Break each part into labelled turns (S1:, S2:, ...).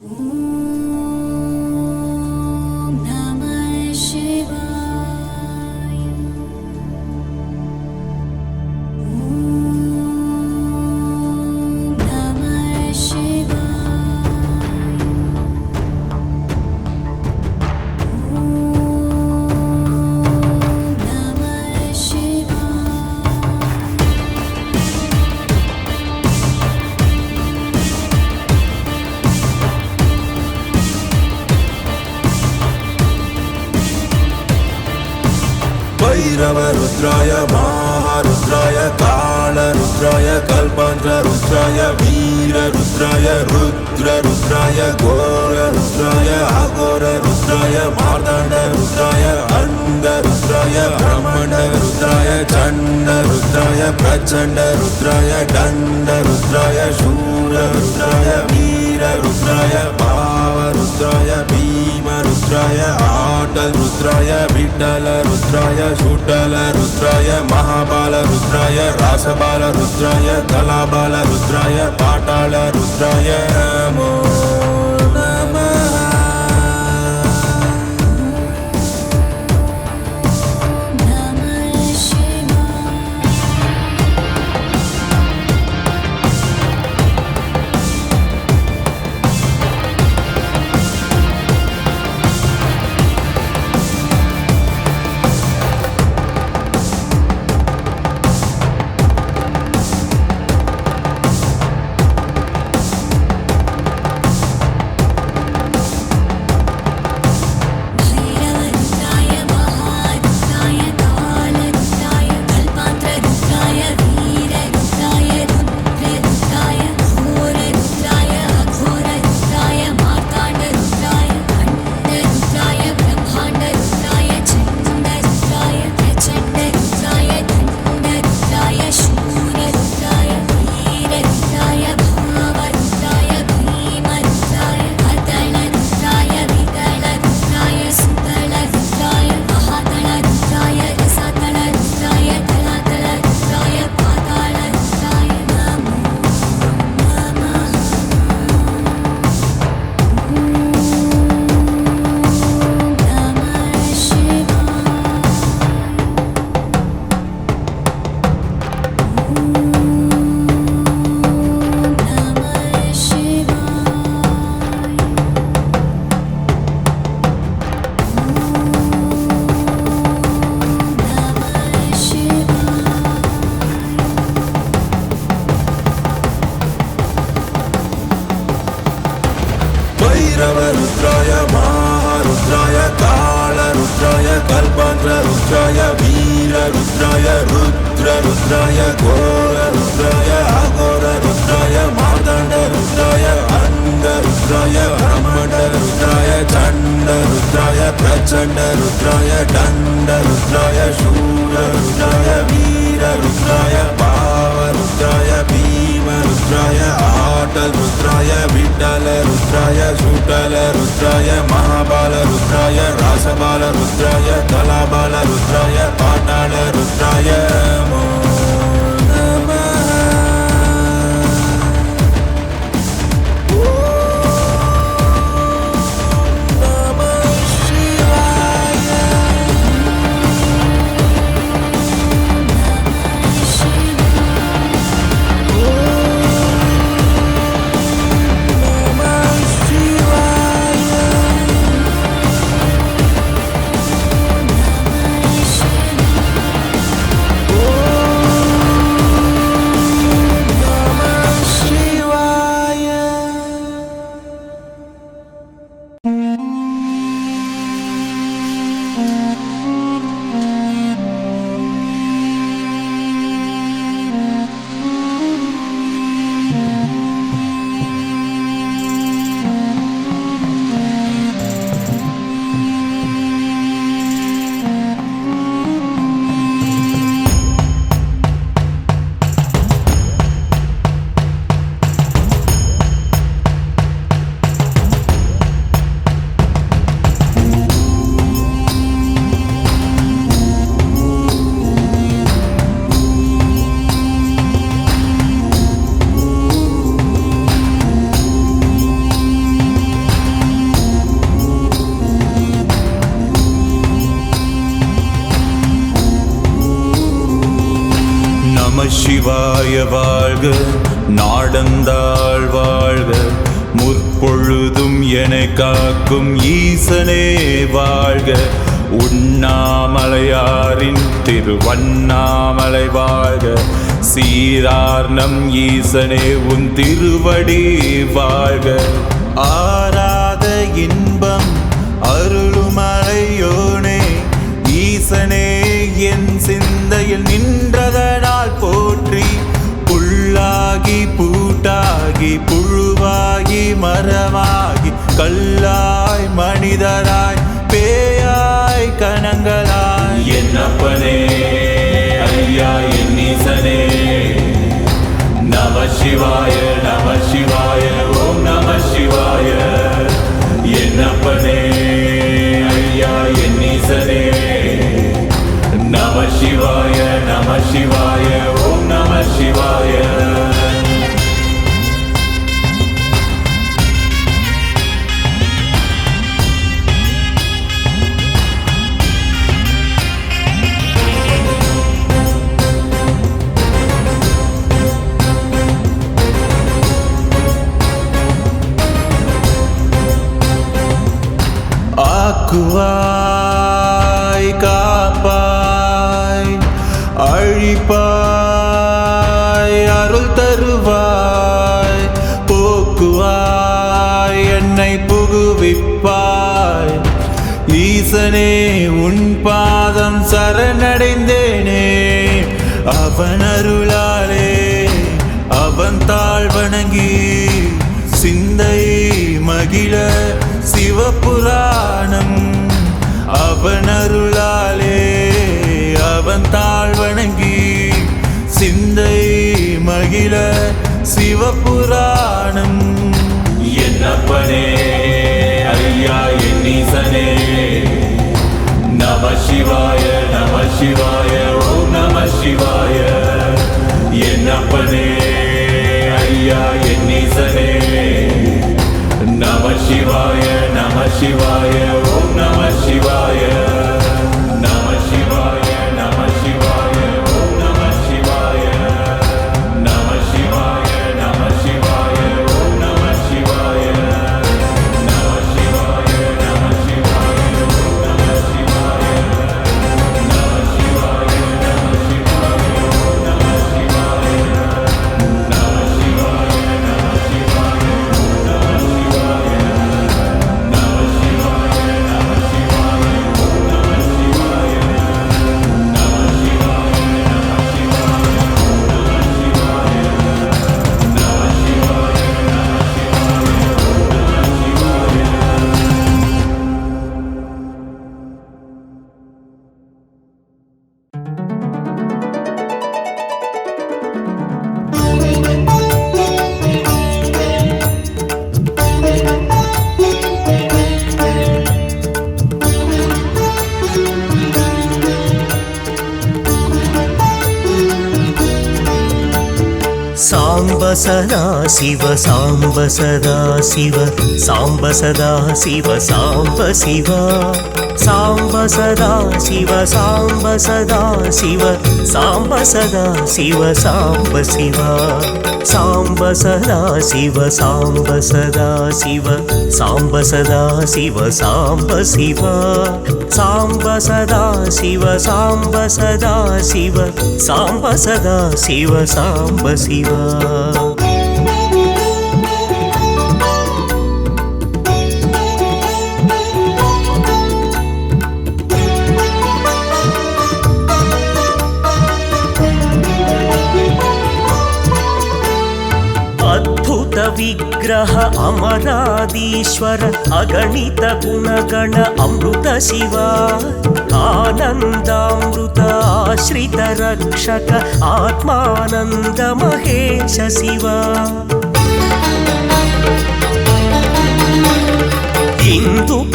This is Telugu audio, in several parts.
S1: Hum. रुद्राय वीररुद्राय रुद्ररुद्राय घोररुद्राय अघोररुद्राय मार्दण्डरुद्राय अर्ण रुद्राय ब्राह्मणरुद्राय रुद्राय
S2: प्रचण्डरुद्राय दण्डरुद्राय शूररुद्राय
S1: रुद्राय भावरुद्राय भीमरुद्राय आटल रुद्राय विटल रुद्राय शूटल रुद्राय महाबाल रुद्राय रासबाल रुद्राय कलाबाल रुद्राय पाटाल रुद्राय नमो ருத்ராய சூட்டல ருத்ராய மகாபால ருத்ராய
S2: ராசபால ருத்ராய தலாபால ருத்ராய பாட்டாள ருத்ராய.
S3: நமச்சிவாய வாழ்க நாடந்தாள் வாழ்க. முற்பொழுதும் என காக்கும் ஈசனே வாழ்க. உண்ணாமலையாரின் திருவண்ணாமலை வாழ்க. சீரார் நம் ஈசனே உன் திருவடி வாழ்க. ஆராத இன்பம் சிவாய நம சிவாய ஓம் நம சிவாய. என்னப்பனே ஐயா என்னீசனே. நம சிவாய நம சிவாய ஓம் நம சிவாய. அவன் வணங்கி சிந்தை மகிழ சிவபுராணம். அவன் அருளாலே அவன் தாழ் வணங்கி சிந்தை மகிழ சிவபுராணம். என்னப்பனே ஐயா என் நம சிவாய நம சிவாய ஓம் நம சிவாய. என்னப்பனே என் ஈசனே நம சிவாய நம சிவாய ஓம் நம சிவாய
S4: சதா சிவ சாம்ப சதா சிவ சாம்ப சதா சிவ சாம்ப சிவா சாம்ப சதா சிவ சாம்ப சதா சிவ சாம்ப சதா சிவ சாம்ப சிவா சாம்ப சதா சிவ சாம்ப சதா சிவ சாம்ப சதா சிவ சாம்ப சிவா சாம்ப சதா சிவ சாம்ப சதா சிவ சாம்ப சதா சிவ சாம்ப சிவா ವಿಗ್ರಹ ಅಮರಾದೀಶ್ವರ ಅಗಣಿತ ಗುಣಗಣ ಅಮೃತ ಶಿವ ಆನಂದಾಮೃತ ಆಶ್ರಿತ ರಕ್ಷಕ ಆತ್ಮಾನಂದ ಮಹೇಶ ಶಿವ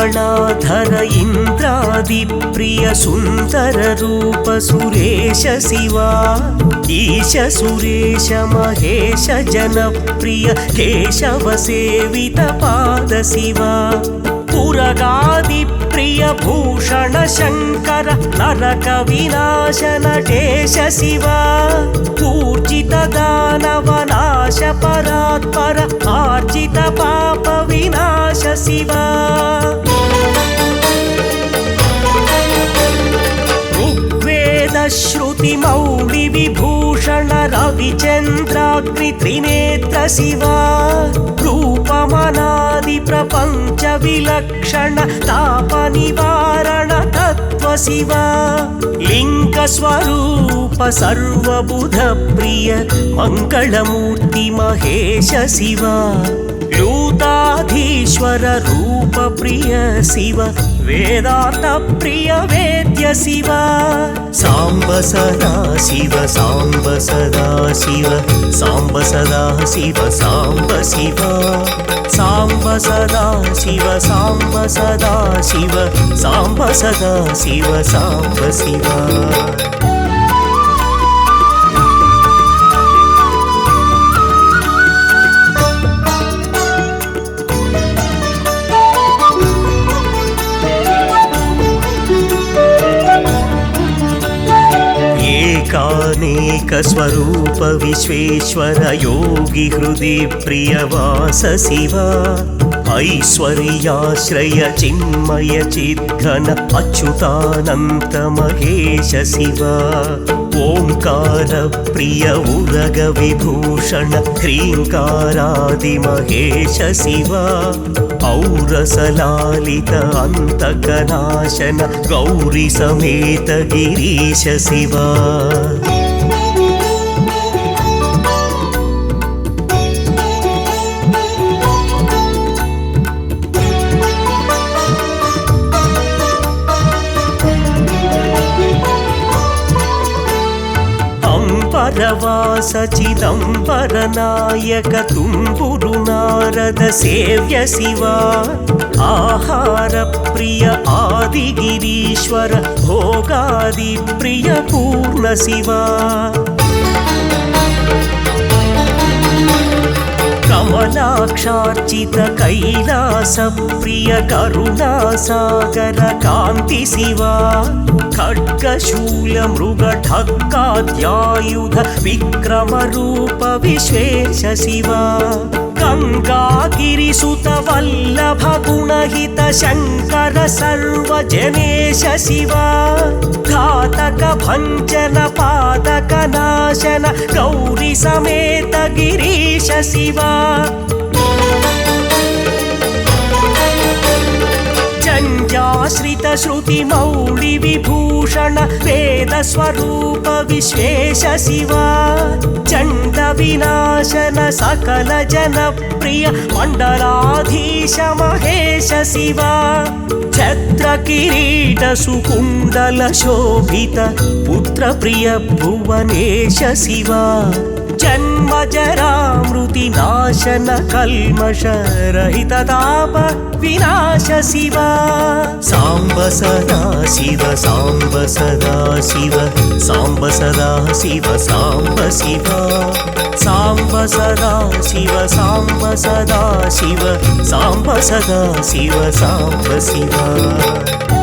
S4: మంగళాధర ఇంద్రాది ప్రియ సుందర రూప సురేశ శివా. ఈశ సురేశ మహేశ జనప్రియ కేశవ సేవిత పాద శివా. పురగాది ప్రియ భూషణ శంకర నరక వినాశన కేశ శివా. పూర్జిత దానవ నాశ పరాత్పర ఆర్జిత పాప వినాశ శివా. శ్రుతి మౌళి విభూషణ రవిచంద్రాగ్ని త్రినేత్ర శివ రూపమనాది ప్రపంచ విలక్షణ తాప నివారణ తత్వ శివ లింగ స్వరూప సర్వబుధ ప్రియ మంగళమూర్తి మహేష శివ लूताधीश्वर रूप प्रिय शिव वेदान्त प्रिय वेद्य शिव साम्ब सदा शिव साम्ब सदा शिव साम्ब सदा शिव साम्ब शिव साम्ब सदा शिव साम्ब सदा शिव साम्ब सदा शिव साम्ब शिव नेकस्वरूपविश्वेश्वर हृदि प्रियवास शिव ऐश्वर्याश्रय चिन्मय चित्रन अच्युतानन्तमहेश शिव ओङ्कारप्रिय उदगविभूषणक्रीङ्कारादिमहेश शिव औरसलालित अन्तकनाशन गौरि समेत गिरीश शिव అంబరవాస చిదంబర నాయక తుంబురు నారద సేవ్య శివ. ఆహార ప్రియ ఆదిగిరీశ్వర భోగాది ప్రియ పూర్ణ శివ. కమలాక్షార్చిత కైలాస ప్రియ కరుణాసాగర కాంతి శివ. ఖడ్గశూల మృగ ఢక్కాద్యాయుధ విక్రమ రూప విశ్వేశ శివ. गङ्गागिरिसुतवल्लभगुणहितशङ्कर सर्वजनेश शिवा घातकभञ्चन पादक नाशन गौरि समेत गिरीशिवा चाश्रितश्रुतिनौरि विभूषण वेदस्वरूप विश्वेश शिवा। चण्डविना శృతి మౌళి విభూషణ వేద స్వరూప విశ్వేశ శివ చండ వినాశన సకల జన ప్రియ वजरामृति नाशन कल्मष रहितताप विनाश शिव सांब सदा शिव सांब सदा शिव सांब सदा शिव सांब शिव सांब सदा शिव सांब सदा शिव सांब सदा शिव सांब शिवा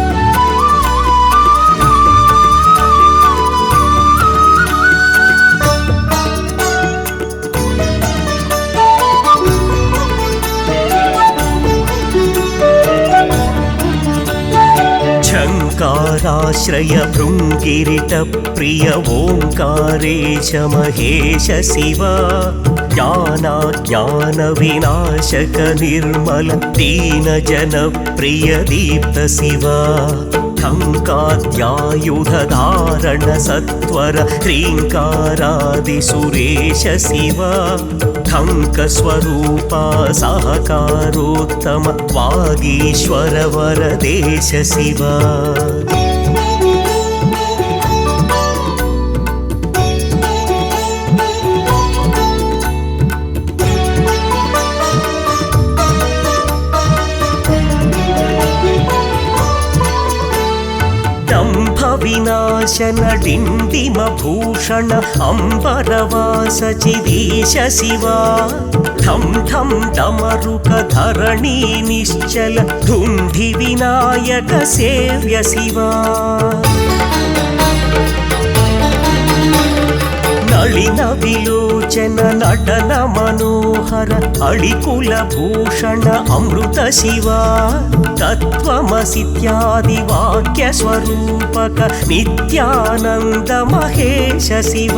S4: भृङ्गिरिट प्रिय ओङ्कारेश महेश शिव ज्ञानाज्ञानविनाशक निर्मल दीनजनप्रिय दीप्त शिव टङ्काद्यायुधधारण सत्वर ह्रीङ्कारादिसुरेश शिव टङ्कस्वरूपा सहकारोत्तम वागीश्वर वरदेश शिव వినాశన డిండిమ భూషణ అంబరవాస చిదీశ శివా. ధం ధం డమరుక ధరణి నిశ్చల ధుంధి వినాయక సేవ్య శివా. నళిన విలోచన నటన మనోహర అళికుల భూషణ అమృత శివ తత్వమసిత్యాది వాక్య స్వరూపక నిత్యానంద మహేశ శివ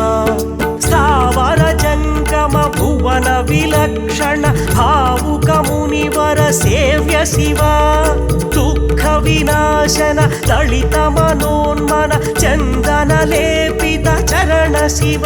S4: స్థావర జంగమ భువన విలక్షణ భావుక మునివర సేవ్య శివ దుఃఖ వినాశన లలిత మనోన్మన చందన లేపిత చరణ శివ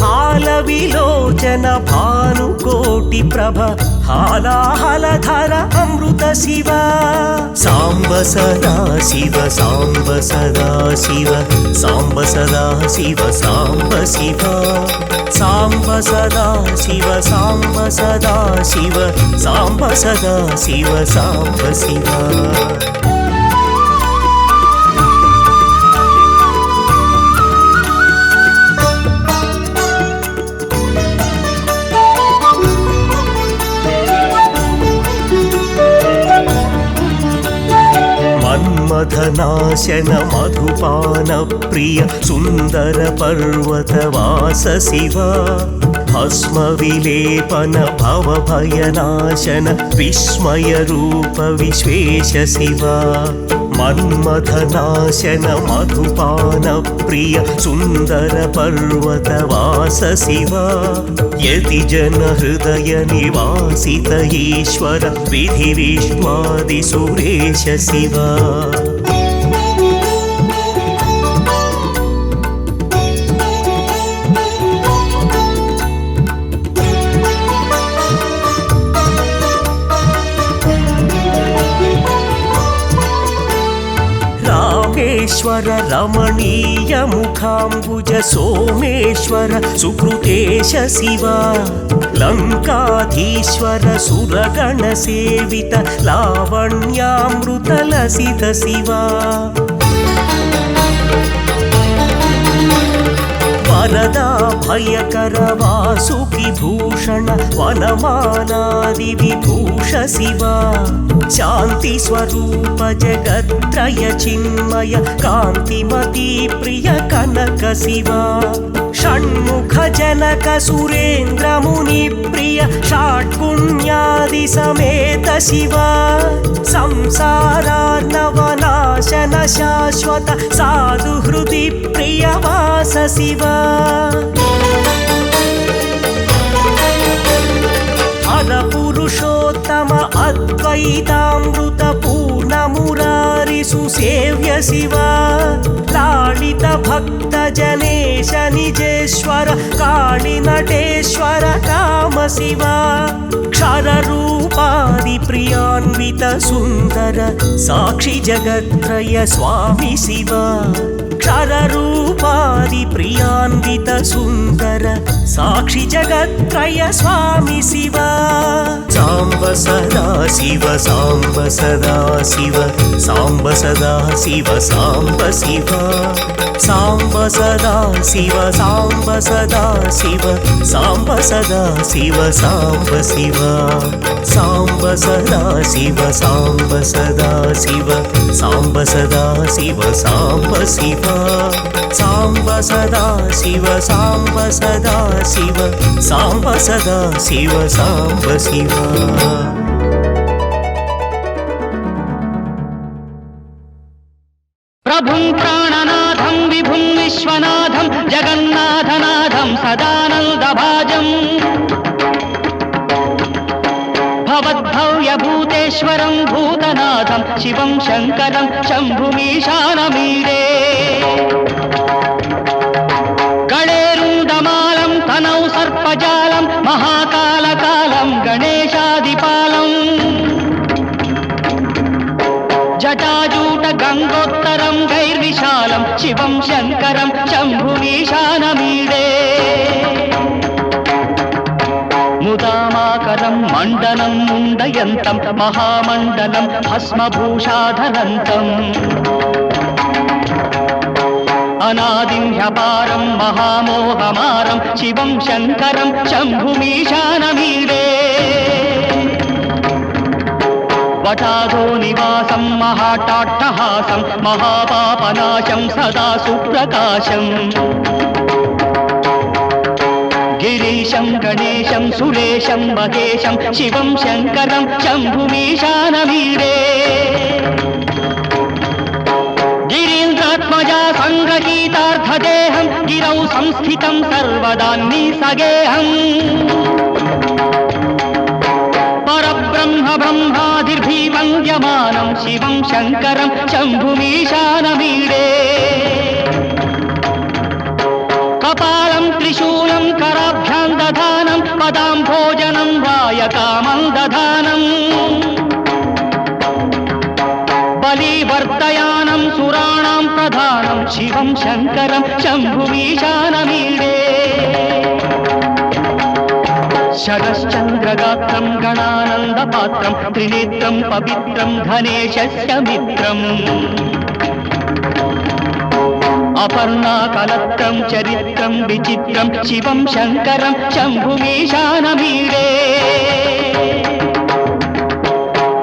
S4: జన విలోచన భానుకోటి ప్రభ హాలాహలధర అమృత శివ. సాంబ సదా శివ సాంబ సదా శివ సాంబ సదా శివ సాంబ శివ. సాంబ సదా శివ సాంబ సదా శివ సాంబ సదా శివ సాంబ శివ. మన్మథనాశన మధుపాన ప్రియ సుందర పర్వతవాస శివ. భస్మ విలేపన மன்மதநாசன மதுபான பிரிய சுந்தர பர்வத வாச சிவா யதி ஜன ஹிருதய நிவாசித ஈஸ்வர விதி விஸ்வாதி சுரேஷ சிவா రమణీయ ముఖాంబుజ సోమేశ్వర సుకృతేశ శివ లంకాధీశ్వర సురగణ సేవిత లావణ్యామృత లసిత శివ. भयकर वासुविभूषण वनमानादिविभूष शिवा। शान्तिस्वरूप जगत्त्रय चिन्मय कान्तिमती प्रिय कनक शिवा। सुरे షణ్ముఖ జనక సురేంద్ర ముని ప్రియ షాట్పుణ్యాది సమేత శివ. సంసారార్ణవనాశన శాశ్వత సాధు హృది ప్రియ भक्तजनेश निजेश्वर काणिनटेश्वर काम शिवा क्षररूपादिप्रियान्वित सुन्द ಕ್ಷರ ಸಾಕ್ಷಿ ಜಗತ್ರಯ ಸ್ವಾಮಿ ಶಿವ क्षररूपादि प्रियान्वितसुन्दर साक्षि जगत्त्रय स्वामि शिव साम्ब सदा शिव साम्ब सदा शिव साम्ब सदा शिव साम्ब शिव साम्ब सदा शिव साम्ब सदा शिव साम्ब सदा शिव साम्ब शिव साम्ब सदा शिव साम्ब सदाशिव साम्ब सदाशिव साम्ब शिव। साम्ब सदाशिव साम्ब
S5: सदाशिव साम्ब सदाशिव साम्ब शिव। प्रभुं प्राणनाथं विभुं विश्वनाथं जगन्नाथनाथं सदानन्दभाजम्। महेश्वरं भूतनाथं शिवं शंकरं शंभुमीशानमीरे అత్యంతం మహామండలం భస్మభూషాధనంతం. అనాదిం హ్యపారం మహామోహమారం శివం శంకరం శంభుమీశానమీడే వటాదో నివాసం మహాటాట్టహాసం మహాపాపనాశం సదా సుప్రకాశం. गिरीशं, गणेशं, सुरेशं, महेशं, शिवं, शङ्करं, शम्भुमीशानवीरे। गिरीन्द्रात्मजा सङ्गीतार्थदेहं गिरौ संस्थितं सर्वदान्नी सगेऽहम् परब्रह्म ब्रह्मादिर्भिवन्द्यमानं शिवं, शङ्करं, शम्भुमीशानवीरे। शंकर शंभुशानीडे शरश्चंद्रगात्र गणानंदपात्र पवित्र धनेश अपर्णा कलत्र चरत्र विचि शिव शंकर शंभुशानीडे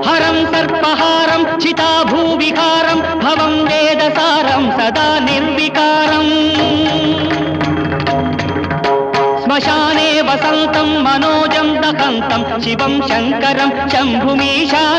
S5: हरम सर्पहारम चिता भूविहार సదా నిర్వికారం. శ్మశానే వసంతం మనోజం దహంతం. శివం శంకరం శంభుమీశానమీడే.